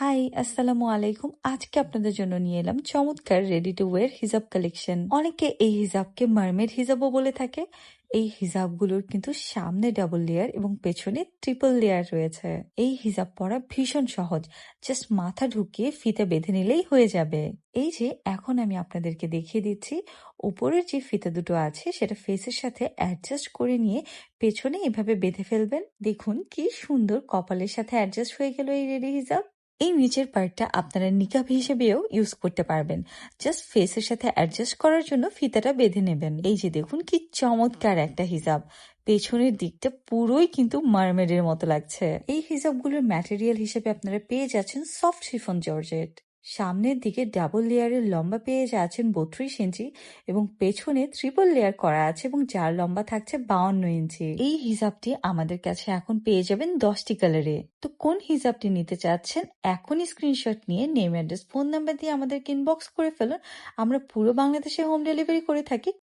High আসসালামু আলাইকুম আজকে আপনাদের জন্য নিয়ে এলাম চমৎকার রেডি টু ওয়্যার হিজাব কালেকশন অনেকে এই হিজাবকে মারমেড হিজাবও বলে থাকে। এই হিজাবগুলোর কিন্তু সামনে ডাবল লেয়ার এবং পেছনে ট্রিপল লেয়ার রয়েছে। এই হিজাব পরা ভীষণ সহজ। জাস্ট মাথা ঢুকিয়ে ফিতে বেঁধে নিলেই হয়ে যাবে। এই যে, এখন আমি আপনাদেরকে দেখিয়ে দিচ্ছি, উপরের যে ফিতা দুটো আছে, সেটা ফেসের সাথে অ্যাডজাস্ট করে নিয়ে পেছনে এভাবে বেঁধে ফেলবেন। দেখুন কি সুন্দর কপালের সাথে অ্যাডজাস্ট হয়ে গেল এই রেডি হিজাব। এই নিচের পার্টটা আপনারা নিকাব হিসেবেও ইউজ করতে পারবেন। জাস্ট ফেসের সাথে অ্যাডজাস্ট করার জন্য ফিতাটা বেঁধে নেবেন। এই যে দেখুন, কি চমৎকার একটা হিজাব। পেছনের দিকটা পুরোই কিন্তু মারমেডের মতো লাগছে। এই হিজাবগুলোর ম্যাটেরিয়াল হিসেবে আপনারা পেয়ে যাচ্ছেন সফট শিফন জর্জেট সামনের দিকে ডাবল লেয়ারের লম্বা পেয়ে আছেন বত্রিশ ইঞ্চি এবং পেছনে ট্রিপল লেয়ার করা আছে এবং যার লম্বা থাকছে বাউন্ন ইঞ্চি। এই হিসাবটি আমাদের কাছে এখন পেয়ে যাবেন দশটি কালারে তো কোন হিসাবটি নিতে চাচ্ছেন, এখনই স্ক্রিনশট নিয়ে নেম অ্যাড্রেস ফোন নাম্বার দিয়ে আমাদেরকে ইনবক্স করে ফেলুন। আমরা পুরো বাংলাদেশে হোম ডেলিভারি করে থাকি।